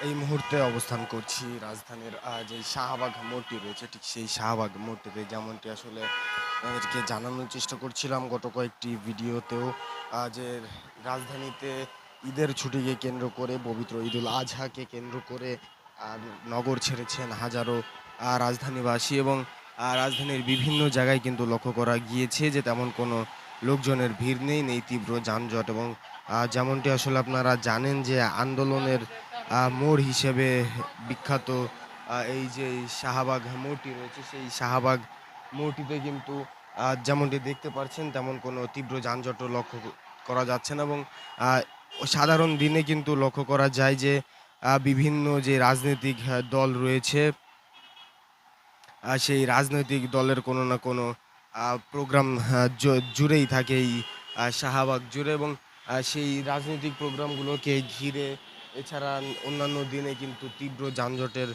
এই মুহূর্তে অবস্থান করছি রাজধানীর যে শাহবাগ মোড়টি রয়েছে ঠিক সেই শাহবাগ মোড়টিতে। যেমনটি আসলে আমাদেরকে জানানোর চেষ্টা করছিলাম গত কয়েকটি ভিডিওতেও যে রাজধানীতে ঈদের ছুটিকে কেন্দ্র করে পবিত্র ঈদুল আজহাকে কেন্দ্র করে আহ, নগর ছেড়েছেন হাজারো রাজধানীবাসী এবং রাজধানীর বিভিন্ন জায়গায় কিন্তু লক্ষ্য করা গিয়েছে যে তেমন কোনো লোকজনের ভিড় নেই নেই তীব্র যানজট এবং যেমনটি আসলে আপনারা জানেন যে আন্দোলনের মোড় হিসেবে বিখ্যাত এই যে শাহবাগ মোড়টি রয়েছে, সেই শাহবাগ মোড়টিতে কিন্তু যেমনটি দেখতে পাচ্ছেন, তেমন কোনো তীব্র যানজটও লক্ষ্য করা যাচ্ছে না এবং সাধারণ দিনে কিন্তু লক্ষ্য করা যায় যে বিভিন্ন যে রাজনৈতিক দল রয়েছে সেই রাজনৈতিক দলের কোনো না কোনো প্রোগ্রাম জুড়েই থাকে এই শাহবাগ জুড়ে এবং সেই রাজনৈতিক প্রোগ্রামগুলোকে ঘিরে এছাড়া অন্যান্য দিনে কিন্তু তীব্র যানজটের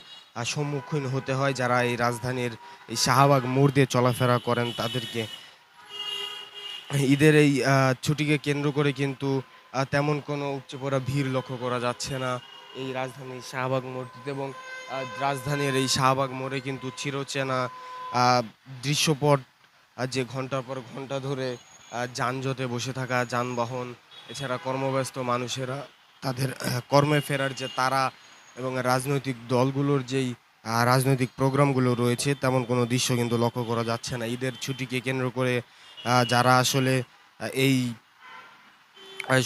সম্মুখীন হতে হয় যারা এই রাজধানীর এই শাহবাগ মোড় দিয়ে চলাফেরা করেন তাদেরকে। ঈদের এই ছুটিকে কেন্দ্র করে কিন্তু তেমন কোনো উপচে পড়া ভিড় লক্ষ্য করা যাচ্ছে না এই রাজধানীর শাহবাগ মোড়টিতে এবং রাজধানীর এই শাহবাগ মোড়ে কিন্তু চিরচেনা দৃশ্যপট যে ঘণ্টার পর ঘণ্টা ধরে যানজটে বসে থাকা যানবাহন, এছাড়া কর্মব্যস্ত মানুষেরা তাদের কর্মে ফেরার যে তারা এবং রাজনৈতিক দলগুলোর যেই রাজনৈতিক প্রোগ্রামগুলো রয়েছে, তেমন কোনো দৃশ্য কিন্তু লক্ষ্য করা যাচ্ছে না। ঈদের ছুটিকে কেন্দ্র করে যারা আসলে এই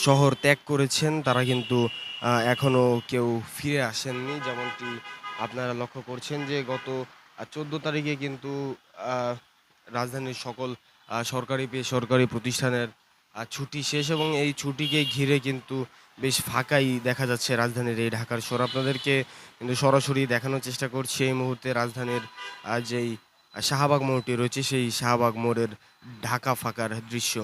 শহর ত্যাগ করেছেন, তারা কিন্তু এখনও কেউ ফিরে আসেননি। যেমনটি আপনারা লক্ষ্য করছেন যে গত চোদ্দ তারিখে কিন্তু রাজধানীর সকল সরকারি বেসরকারি প্রতিষ্ঠানের ছুটি শেষ এবং এই ছুটিকে ঘিরে কিন্তু বেশ ফাঁকাই দেখা যাচ্ছে রাজধানীর এই ঢাকার শহর। আপনাদেরকে কিন্তু সরাসরি দেখানোর চেষ্টা করছি এই মুহূর্তে রাজধানীর যেই শাহবাগ মোড়টি রয়েছে, সেই শাহবাগ মোড়ের ঢাকা ফাঁকার দৃশ্য।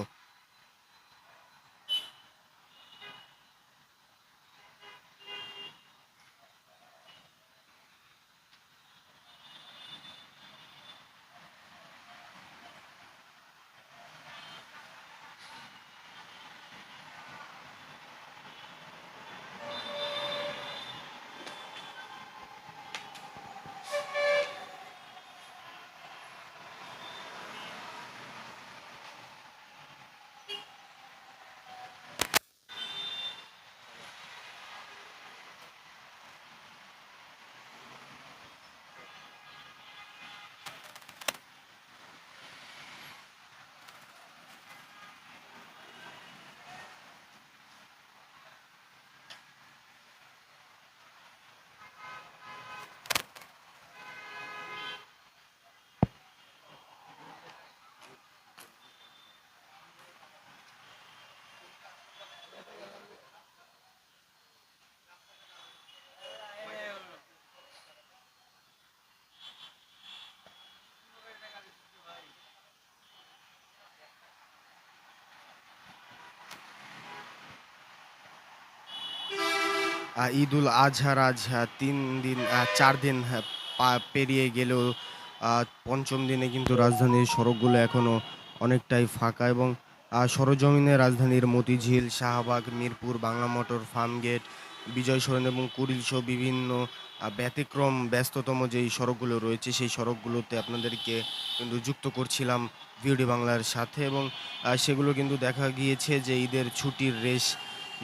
ঈদুল আজহার আজ তিন দিন চার দিন পেরিয়ে গেলেও পঞ্চম দিনে কিন্তু রাজধানীর সড়কগুলো এখনও অনেকটাই ফাঁকা এবং সরজমিনে রাজধানীর মতিঝিল, শাহবাগ, মিরপুর, বাংলা মোটর ফার্মগেট বিজয় সরণ এবং কুড়িল সহ বিভিন্ন ব্যতিক্রম, ব্যস্ততম যেই সড়কগুলো রয়েছে, সেই সড়কগুলোতে আপনাদেরকে কিন্তু যুক্ত করছিলাম ভিওডি বাংলার সাথে এবং সেগুলো কিন্তু দেখা গিয়েছে যে ঈদের ছুটির রেশ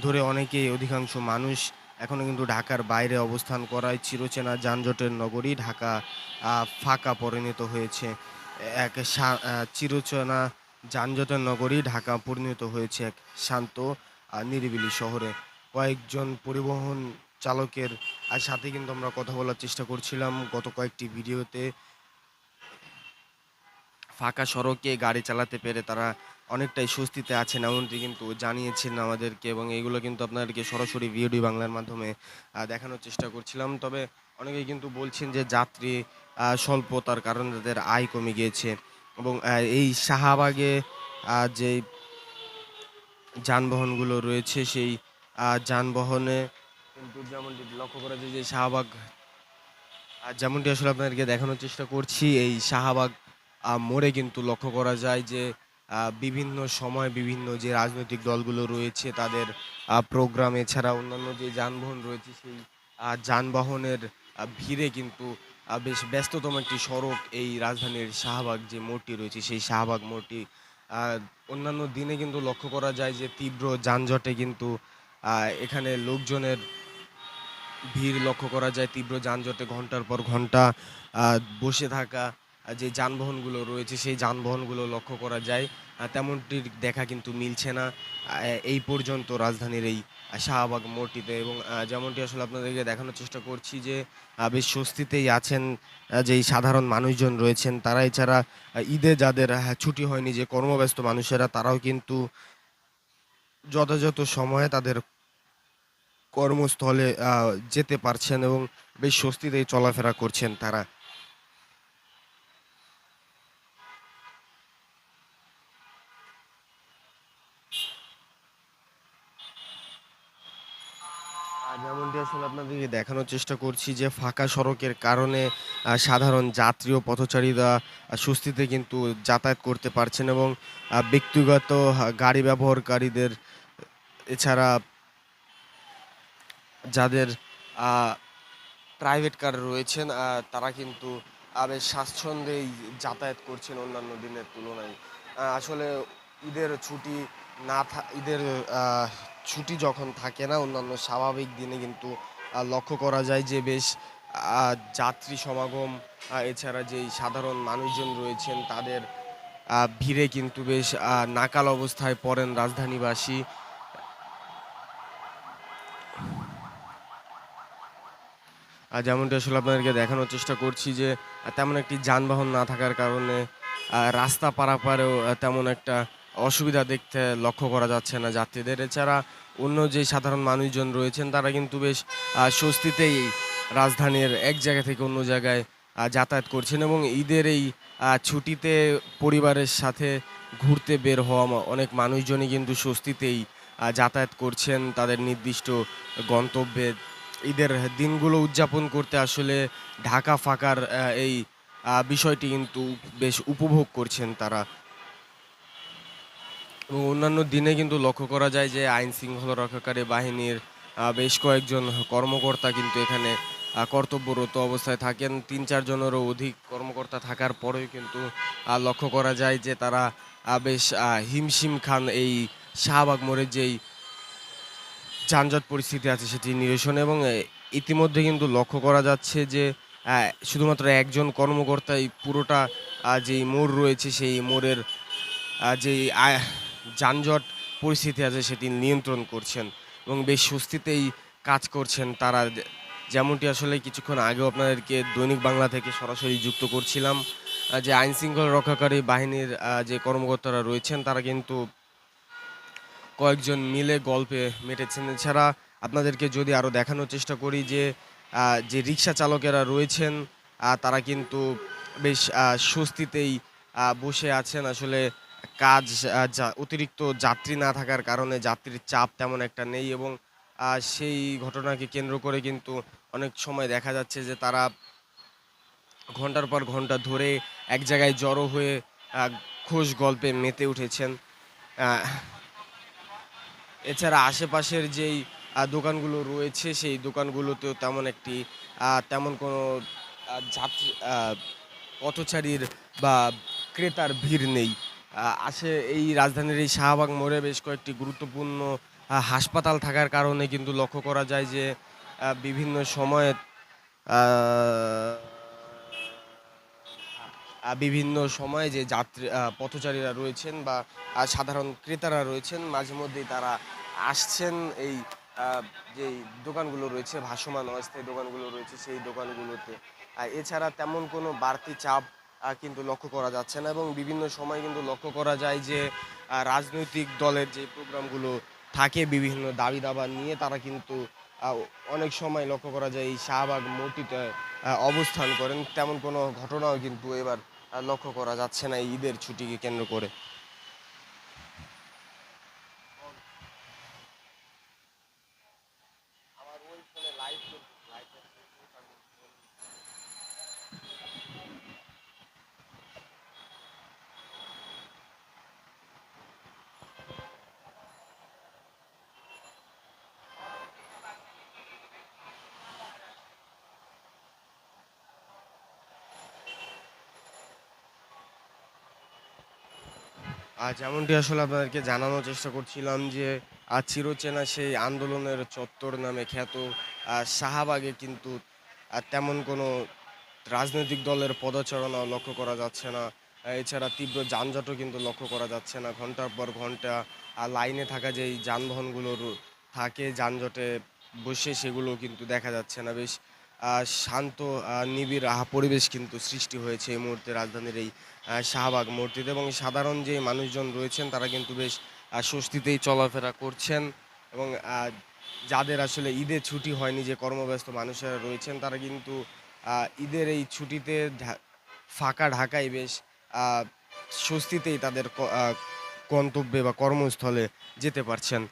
ধরে অনেকেই, অধিকাংশ মানুষ এখনও কিন্তু ঢাকার বাইরে অবস্থান করায় চিরচেনা যানজটের নগরী ঢাকা ফাঁকা পরিণত হয়েছে। এক চিরচেনা যানজটের নগরী ঢাকা পরিণত হয়েছে এক শান্ত নিরিবিলি শহরে। কয়েকজন পরিবহন চালকের সাথে কিন্তু আমরা কথা বলার চেষ্টা করছিলাম গত কয়েকটি ভিডিওতে। ফাঁকা সড়কে গাড়ি চালাতে পেরে তারা অনেকটাই স্বস্তিতে আছেন, এমনটি কিন্তু জানিয়েছেন আমাদেরকে এবং এইগুলো কিন্তু আপনাদেরকে সরাসরি ভিডিও বাংলার মাধ্যমে দেখানোর চেষ্টা করছিলাম। তবে অনেকেই কিন্তু বলছেন যে যাত্রী স্বল্পতার কারণে তাদের আয় কমে গিয়েছে এবং এই শাহবাগে যে যানবাহনগুলো রয়েছে সেই যানবাহনে কিন্তু যেমনটি লক্ষ্য করা যায় যে শাহবাগ যেমনটি আসলে আপনাদেরকে দেখানোর চেষ্টা করছি, এই শাহবাগ মোড়ে কিন্তু লক্ষ্য করা যায় যে বিভিন্ন সময় বিভিন্ন যে রাজনৈতিক দলগুলো রয়েছে, তাদের প্রোগ্রাম এছাড়া অন্যান্য যে যানবাহন রয়েছে, সেই যানবাহনের ভিড়ে কিন্তু বেশ ব্যস্ততম একটি সড়ক এই রাজধানীর শাহবাগ যে মোড়টি রয়েছে, সেই শাহবাগ মোড়টি অন্যান্য দিনে কিন্তু লক্ষ্য করা যায় যে তীব্র যানজটে কিন্তু এখানে লোকজনের ভিড় লক্ষ্য করা যায়। তীব্র যানজটে ঘণ্টার পর ঘণ্টা বসে থাকা যে যানবাহনগুলো রয়েছে, সেই যানবাহনগুলো লক্ষ্য করা যায়। তেমনটির দেখা কিন্তু মিলছে না। এই পর্যন্ত রাজধানীর এই শাহবাগ মোড়টিতে এবং যেমনটি আসলে আপনাদেরকে দেখানোর চেষ্টা করছি যে বেশ স্বস্তিতেই আছেন যেই সাধারণ মানুষজন রয়েছেন, তারা এছাড়া ঈদে যাদের ছুটি হয়নি, যে কর্মব্যস্ত মানুষেরা, তারাও কিন্তু যথাযথ সময়ে তাদের কর্মস্থলে যেতে পারছেন এবং বেশ স্বস্তিতেই চলাফেরা করছেন তারা আর যেমনটি আসলে আপনাদেরকে দেখানোর চেষ্টা করছি যে ফাঁকা সড়কের কারণে সাধারণ যাত্রী ও পথচারীরা স্বস্তিতে কিন্তু যাতায়াত করতে পারছেন এবং ব্যক্তিগত গাড়ি ব্যবহারকারীদের এছাড়া যাদের প্রাইভেট কার রয়েছেন তারা কিন্তু আহ, বেশ স্বাচ্ছন্দ্যেই যাতায়াত করছেন অন্যান্য দিনের তুলনায়। আসলে ঈদের ছুটি না ঈদের ছুটি যখন থাকে না, অন্যান্য স্বাভাবিক দিনে কিন্তু লক্ষ্য করা যায় যে বেশ যাত্রী সমাগম এছাড়া যেই সাধারণ মানুষজন রয়েছেন তাদের ভিড়ে কিন্তু বেশ নাকাল অবস্থায় পড়েন রাজধানীবাসী। যেমনটি আসলে আপনাদেরকে দেখানোর চেষ্টা করছি যে তেমন একটি যানবাহন না থাকার কারণে রাস্তা পারাপারেও তেমন একটা অসুবিধা দেখতে লক্ষ্য করা যাচ্ছে না যাত্রীদের। এছাড়া অন্য যে সাধারণ মানুষজন রয়েছেন, তারা কিন্তু বেশ স্বস্তিতেই রাজধানীর এক জায়গা থেকে অন্য জায়গায় যাতায়াত করছেন এবং ঈদের এই ছুটিতে পরিবারের সাথে ঘুরতে বের হওয়া অনেক মানুষজনই কিন্তু স্বস্তিতেই যাতায়াত করছেন তাদের নির্দিষ্ট গন্তব্যে। ঈদের দিনগুলো উদযাপন করতে আসলে ঢাকা ফাঁকার এই বিষয়টি কিন্তু বেশ উপভোগ করছেন তারা। এবং অন্যান্য দিনে কিন্তু লক্ষ্য করা যায় যে আইন শৃঙ্খলা রক্ষাকারী বাহিনীর বেশ কয়েকজন কর্মকর্তা কিন্তু এখানে কর্তব্যরত অবস্থায় থাকেন। তিন চারজনেরও অধিক কর্মকর্তা থাকার পরেও কিন্তু লক্ষ্য করা যায় যে তারা বেশ হিমশিম খান এই শাহবাগ মোড়ের যেই যানজট পরিস্থিতি আছে সেটি নিরসনে এবং ইতিমধ্যে কিন্তু লক্ষ্য করা যাচ্ছে যে শুধুমাত্র একজন কর্মকর্তাই পুরোটা যেই মোড় রয়েছে সেই মোড়ের যেই যানজট পরিস্থিতি আছে সেটি নিয়ন্ত্রণ করছেন এবং বেশ স্বস্তিতেই কাজ করছেন তারা। যেমনটি আসলে কিছুক্ষণ আগেও আপনাদেরকে দৈনিক বাংলা থেকে সরাসরি যুক্ত করছিলাম যে আইন শৃঙ্খলা রক্ষাকারী বাহিনীর যে কর্মকর্তারা রয়েছেন তারা কিন্তু কয়েকজন মিলে গল্পে মেটেছেন। এছাড়া আপনাদেরকে যদি আরও দেখানোর চেষ্টা করি যে যে রিক্সা চালকেরা রয়েছেন তারা কিন্তু বেশ স্বস্তিতেই বসে আছেন। আসলে কাজ অতিরিক্ত যাত্রী না থাকার কারণে যাত্রীর চাপ তেমন একটা নেই এবং সেই ঘটনাকে কেন্দ্র করে কিন্তু অনেক সময় দেখা যাচ্ছে যে তারা ঘণ্টার পর ঘণ্টা ধরে এক জায়গায় জড়ো হয়ে খোশ গল্পে মেতে উঠেছেন। এছাড়া আশেপাশের যেই দোকানগুলো রয়েছে সেই দোকানগুলোতেও তেমন একটি তেমন কোনো যাত্রী পথচারীর বা ক্রেতার ভিড় নেই। আসে এই রাজধানীর এই শাহবাগ মোড়ে বেশ কয়েকটি গুরুত্বপূর্ণ হাসপাতাল থাকার কারণে কিন্তু লক্ষ্য করা যায় যে বিভিন্ন সময়ে বিভিন্ন সময়ে যে যাত্রী পথচারীরা রয়েছেন বা সাধারণ ক্রেতারা রয়েছেন, মাঝে মধ্যেই তারা আসছেন। এই যেই দোকানগুলো রয়েছে, ভাসমান অস্থায়ী দোকানগুলো রয়েছে, সেই দোকানগুলোতে। এছাড়া তেমন কোনো বাড়তি চাপ কিন্তু লক্ষ্য করা যাচ্ছে না এবং বিভিন্ন সময় কিন্তু লক্ষ্য করা যায় যে রাজনৈতিক দলের যে প্রোগ্রামগুলো থাকে, বিভিন্ন দাবি দাবা নিয়ে তারা কিন্তু অনেক সময় লক্ষ্য করা যায় এই শাহবাগ মূর্তিতে অবস্থান করেন। তেমন কোনো ঘটনাও কিন্তু এবার লক্ষ্য করা যাচ্ছে না এই ঈদের ছুটিকে কেন্দ্র করে। আর যেমনটি আসলে আপনাদেরকে জানানোর চেষ্টা করছিলাম যে আহ, চিরচেনা সেই আন্দোলনের চত্বর নামে খ্যাত শাহবাগে কিন্তু আর তেমন কোনো রাজনৈতিক দলের পদচারণা লক্ষ্য করা যাচ্ছে না। এছাড়া তীব্র যানজটও কিন্তু লক্ষ্য করা যাচ্ছে না। ঘণ্টার পর ঘণ্টা আর লাইনে থাকা যেই যানবাহনগুলোর থাকে যানজটে বসে সেগুলো কিন্তু দেখা যাচ্ছে না। বেশ শান্ত নিবিড় আহা, পরিবেশ কিন্তু সৃষ্টি হয়েছে এই মুহূর্তে রাজধানীর এই শাহবাগ মূর্তিতে এবং সাধারণ যে মানুষজন রয়েছেন তারা কিন্তু বেশ স্বস্তিতেই চলাফেরা করছেন এবং যাদের আসলে ঈদের ছুটি হয়নি যে কর্মব্যস্ত মানুষেরা রয়েছেন তারা কিন্তু ঈদের এই ছুটিতে ফাঁকা ঢাকায় বেশ স্বস্তিতেই তাদের গন্তব্যে বা কর্মস্থলে যেতে পারছেন।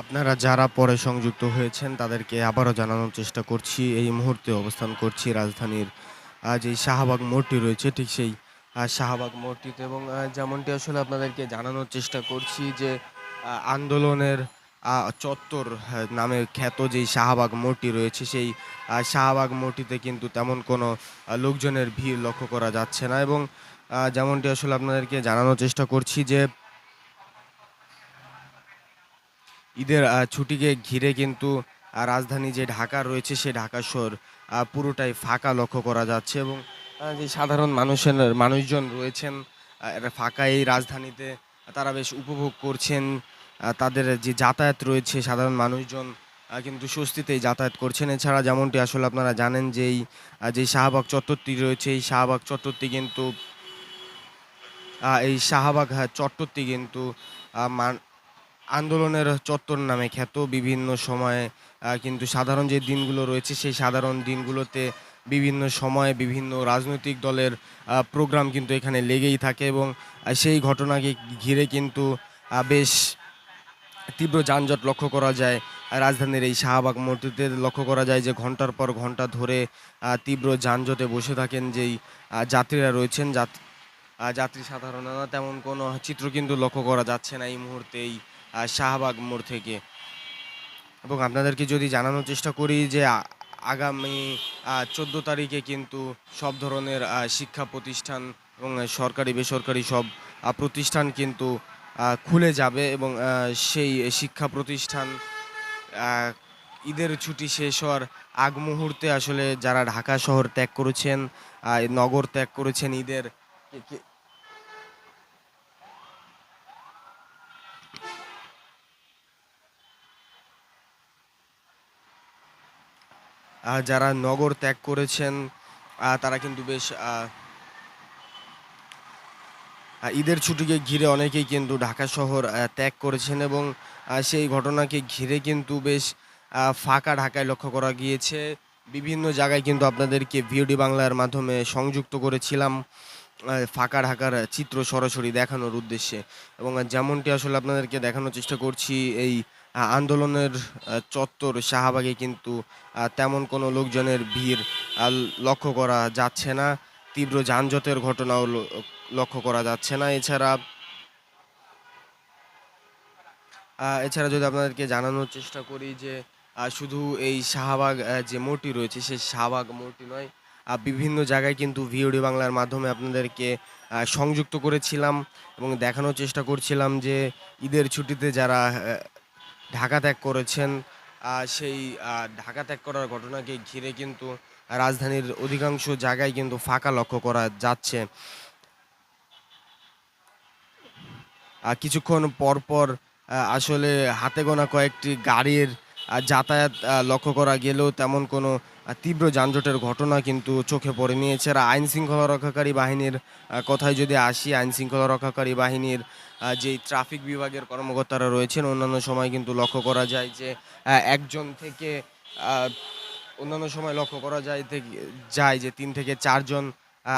আপনারা যারা পরে সংযুক্ত হয়েছেন, তাদেরকে আবারও জানানোর চেষ্টা করছি। এই মুহূর্তে অবস্থান করছি রাজধানীর যে শাহবাগ মোড়টি রয়েছে, ঠিক সেই শাহবাগ মোড়টিতে। এবং যেমনটি আসলে আপনাদেরকে জানানোর চেষ্টা করছি যে আন্দোলনের চত্বর নামে খ্যাত যেই শাহবাগ মোড়টি রয়েছে, সেই শাহবাগ মোড়টিতে কিন্তু তেমন কোনো লোকজনের ভিড় লক্ষ্য করা যাচ্ছে না। এবং যেমনটি আসলে আপনাদেরকে জানানোর চেষ্টা করছি যে ঈদের ছুটিকে ঘিরে কিন্তু রাজধানী যে ঢাকা রয়েছে সেই ঢাকা শহর পুরোটাই ফাঁকা লক্ষ্য করা যাচ্ছে এবং যে সাধারণ মানুষের মানুষজন রয়েছেন ফাঁকা এই রাজধানীতে তারা বেশ উপভোগ করছেন তাদের যে যাতায়াত রয়েছে সাধারণ মানুষজন কিন্তু স্বস্তিতেই যাতায়াত করছেন। এছাড়া যেমনটি আসলে আপনারা জানেন যে এই যে শাহবাগ চত্বরটি রয়েছে এই শাহবাগ চত্বরটি কিন্তু এই শাহবাগ হ্যাঁ, চত্বরটি কিন্তু আন্দোলনের চত্বর নামে খ্যাত বিভিন্ন সময়ে কিন্তু সাধারণ যে দিনগুলো রয়েছে সেই সাধারণ দিনগুলোতে বিভিন্ন সময়ে বিভিন্ন রাজনৈতিক দলের প্রোগ্রাম কিন্তু এখানে লেগেই থাকে এবং সেই ঘটনাকে ঘিরে কিন্তু বেশ তীব্র যানজট লক্ষ্য করা যায়। রাজধানীর এই শাহবাগ মোড়টিতে লক্ষ্য করা যায় যে ঘণ্টার পর ঘণ্টা ধরে তীব্র যানজটে বসে থাকেন যেই যাত্রীরা রয়েছেন। যাত্রী সাধারণত তেমন কোনো চিত্র কিন্তু লক্ষ্য করা যাচ্ছে না এই মুহূর্তে এই আহ, শাহবাগ মোড় থেকে। এবং আপনাদেরকে যদি জানানোর চেষ্টা করি যে আগামী চোদ্দ তারিখে কিন্তু সব ধরনের শিক্ষা প্রতিষ্ঠান এবং সরকারি, বেসরকারি সব প্রতিষ্ঠান কিন্তু খুলে যাবে এবং সেই শিক্ষা প্রতিষ্ঠান ঈদের ছুটি শেষ হওয়ার আগ মুহূর্তে আসলে যারা ঢাকা শহর ত্যাগ করেছেন নগর ত্যাগ করেছেন ঈদের যারা নগর ত্যাগ করেছেন তারা কিন্তু বেশ ঈদের ছুটিকে ঘিরে অনেকেই কিন্তু ঢাকা শহর ত্যাগ করেছেন এবং সেই ঘটনাকে ঘিরে কিন্তু বেশ ফাঁকা ঢাকায় লক্ষ্য করা গিয়েছে। বিভিন্ন জায়গায় কিন্তু আপনাদেরকে ভিওডি বাংলার মাধ্যমে সংযুক্ত করেছিলাম ফাঁকা ঢাকার চিত্র সরাসরি দেখানোর উদ্দেশ্যে। এবং যেমনটি আসলে আপনাদেরকে দেখানোর চেষ্টা করছি, এই আন্দোলনের চত্বর শাহবাগে কিন্তু তেমন কোনো লোকজনের ভিড় লক্ষ্য করা যাচ্ছে না। তীব্র যানজটের ঘটনাও লক্ষ্য করা যাচ্ছে না। এছাড়া এছাড়া যদি আপনাদেরকে জানানোর চেষ্টা করি যে শুধু এই শাহবাগ যে মোড়টি রয়েছে সেই শাহবাগ মোড়টি নয় বিভিন্ন জায়গায় কিন্তু ভিওডি বাংলার মাধ্যমে আপনাদেরকে সংযুক্ত করেছিলাম এবং দেখানোর চেষ্টা করছিলাম যে, ঈদের ছুটিতে যারা ঢাকা ত্যাগ করেছেন। সেই ঢাকা ত্যাগ করার ঘটনাকে ঘিরে কিন্তু রাজধানীর অধিকাংশ জায়গায় কিন্তু ফাঁকা লক্ষ্য করা যাচ্ছে। কিছুক্ষণ পর পর আসলে হাতে গোনা কয়েকটি গাড়ির যাতায়াত লক্ষ্য করা গেলেও তেমন কোনো তীব্র যানজটের ঘটনা কিন্তু চোখে পড়েনি। এছাড়া আইন শৃঙ্খলা রক্ষাকারী বাহিনীর কথায় যদি আসি আইন শৃঙ্খলা রক্ষাকারী বাহিনীর যেই ট্রাফিক বিভাগের কর্মকর্তারা রয়েছেন, অন্যান্য সময় কিন্তু লক্ষ্য করা যায় যে একজন থেকে অন্যান্য সময় লক্ষ্য করা যায় যায় যে তিন থেকে চারজন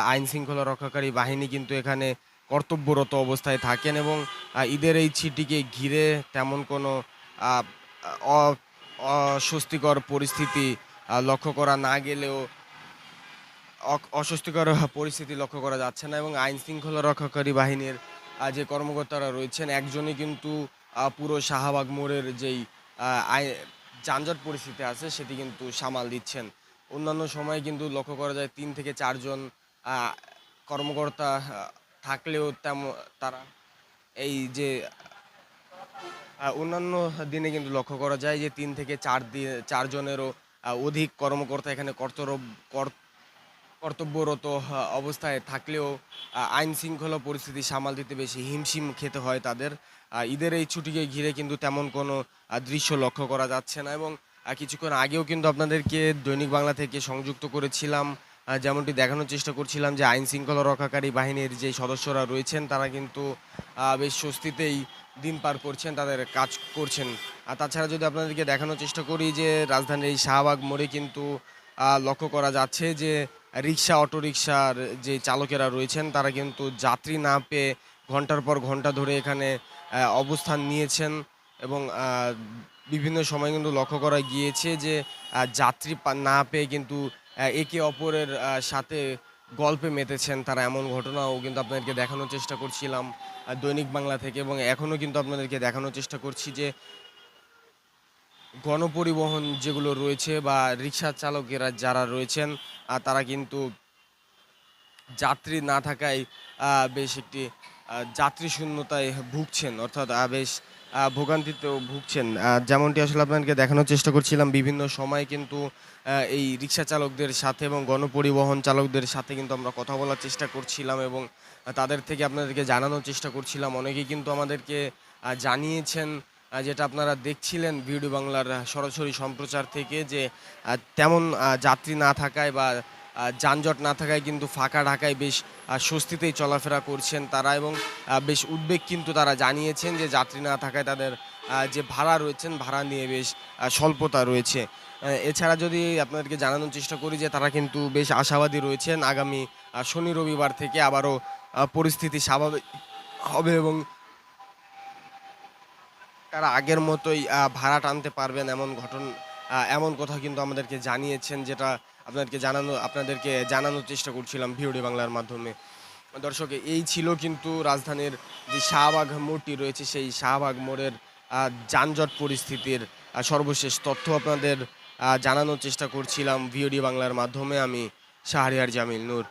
আইন শৃঙ্খলা রক্ষাকারী বাহিনী কিন্তু এখানে কর্তব্যরত অবস্থায় থাকেন এবং ঈদের এই ছিটিকে ঘিরে তেমন কোনো অস্বস্তিকর পরিস্থিতি লক্ষ্য করা না গেলেও অস্বস্তিকর পরিস্থিতি লক্ষ্য করা যাচ্ছে না এবং আইন শৃঙ্খলা রক্ষাকারী বাহিনীর যে কর্মকর্তারা রয়েছেন, একজনই কিন্তু পুরো শাহবাগ মোড়ের যেই যানজট পরিস্থিতি আছে, সেটি কিন্তু সামাল দিচ্ছেন। অন্যান্য সময় কিন্তু লক্ষ্য করা যায়, তিন থেকে চারজন কর্মকর্তা থাকলেও তেমন তারা এই যে অন্যান্য দিনে কিন্তু লক্ষ্য করা যায় যে তিন থেকে চার দিন চারজনেরও অধিক কর্মকর্তা এখানে কর্তব্য কর- কর্তব্যরত অবস্থায় থাকলেও আইন শৃঙ্খলা পরিস্থিতি সামাল দিতে বেশি হিমশিম খেতে হয় তাদের। ঈদের এই ছুটিকে ঘিরে কিন্তু তেমন কোনো দৃশ্য লক্ষ্য করা যাচ্ছে না এবং কিছুক্ষণ আগেও কিন্তু আপনাদেরকে দৈনিক বাংলা থেকে সংযুক্ত করেছিলাম। যেমনটি দেখানোর চেষ্টা করছিলাম যে আইন শৃঙ্খলা রক্ষাকারী বাহিনীর যে সদস্যরা রয়েছেন, তারা কিন্তু বেশ স্বস্তিতেই দিন পার করছেন, তাদের কাজ করছেন। আর তাছাড়া যদি আপনাদেরকে দেখানোর চেষ্টা করি যে রাজধানীর এই শাহবাগ মোড়ে কিন্তু লক্ষ্য করা যাচ্ছে যে রিক্সা অটোরিকশার যে চালকেরা রয়েছেন, তারা কিন্তু যাত্রী না পেয়ে ঘণ্টার পর ঘণ্টা ধরে এখানে অবস্থান নিয়েছেন এবং বিভিন্ন সময় কিন্তু লক্ষ্য করা গিয়েছে যে যাত্রী না পেয়ে কিন্তু একে অপরের সাথে গল্পে মেতেছেন তারা। এমন ঘটনাও কিন্তু আপনাদেরকে দেখানোর চেষ্টা করছিলাম দৈনিক বাংলা থেকে এবং এখনও কিন্তু আপনাদেরকে দেখানোর চেষ্টা করছি যে, গণপরিবহন যেগুলো রয়েছে বা রিক্সা চালকেরা যারা রয়েছেন তারা কিন্তু যাত্রী না থাকায় বেশ একটি যাত্রী শূন্যতায় ভুগছেন, অর্থাৎ বেশ ভোগান্তিতেও ভুগছেন। যেমনটি আসলে আপনাদেরকে দেখানোর চেষ্টা করছিলাম, বিভিন্ন সময় কিন্তু এই রিক্সা চালকদের সাথে এবং গণপরিবহন চালকদের সাথে কিন্তু আমরা কথা বলার চেষ্টা করছিলাম এবং তাদের থেকে আপনাদেরকে জানানোর চেষ্টা করছিলাম। অনেকেই কিন্তু আমাদেরকে জানিয়েছেন যেটা আপনারা দেখছিলেন ভিডিও বাংলার সরাসরি সম্প্রচার থেকে যে তেমন যাত্রী না থাকায় বা যানজট না থাকায় কিন্তু ফাঁকা ঢাকায় বেশ স্বস্তিতেই চলাফেরা করছেন তারা এবং বেশ উদ্বেগ কিন্তু তারা জানিয়েছেন যে যাত্রী না থাকায় তাদের যে ভাড়া রয়েছেন, ভাড়া নিয়ে বেশ স্বল্পতা রয়েছে। এছাড়া যদি আপনাদেরকে জানানোর চেষ্টা করি যে তারা কিন্তু বেশ আশাবাদী রয়েছেন, আগামী শনি রবিবার থেকে আবারও পরিস্থিতি স্বাভাবিক হবে এবং তারা আগের মতোই ভাড়া টানতে পারবেন এমন ঘটন এমন কথা কিন্তু আমাদেরকে জানিয়েছেন, যেটা আপনাদেরকে জানানো, আপনাদেরকে জানানোর চেষ্টা করছিলাম ভিওডি বাংলার মাধ্যমে। দর্শক, এই ছিল কিন্তু রাজধানীর যে শাহবাগ মোড়টি রয়েছে, সেই শাহবাগ মোড়ের যানজট পরিস্থিতির সর্বশেষ তথ্য আপনাদের জানানোর চেষ্টা করছিলাম ভিওডি বাংলার মাধ্যমে। আমি শাহরিয়ার জামিল নূর।